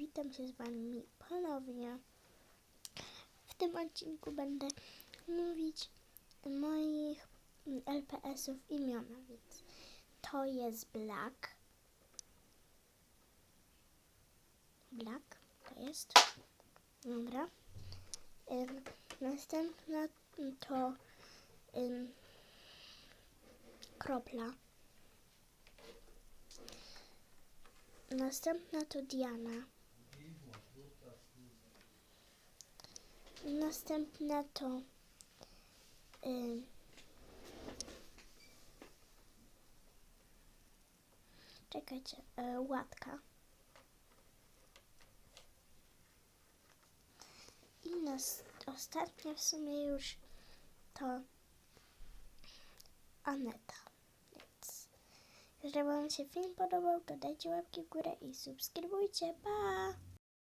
Witam się z Wami ponownie. W tym odcinku będę mówić moich LPS-ów imiona, więc to jest Black. Black to jest. Dobra. Ym, następna to ym, Kropla. Następna to Diana. Następna to ym, czekajcie, y, łatka. I nas, ostatnia w sumie już to Aneta. Więc jeżeli Wam się film podobał, to dajcie łapki w górę i subskrybujcie. Pa!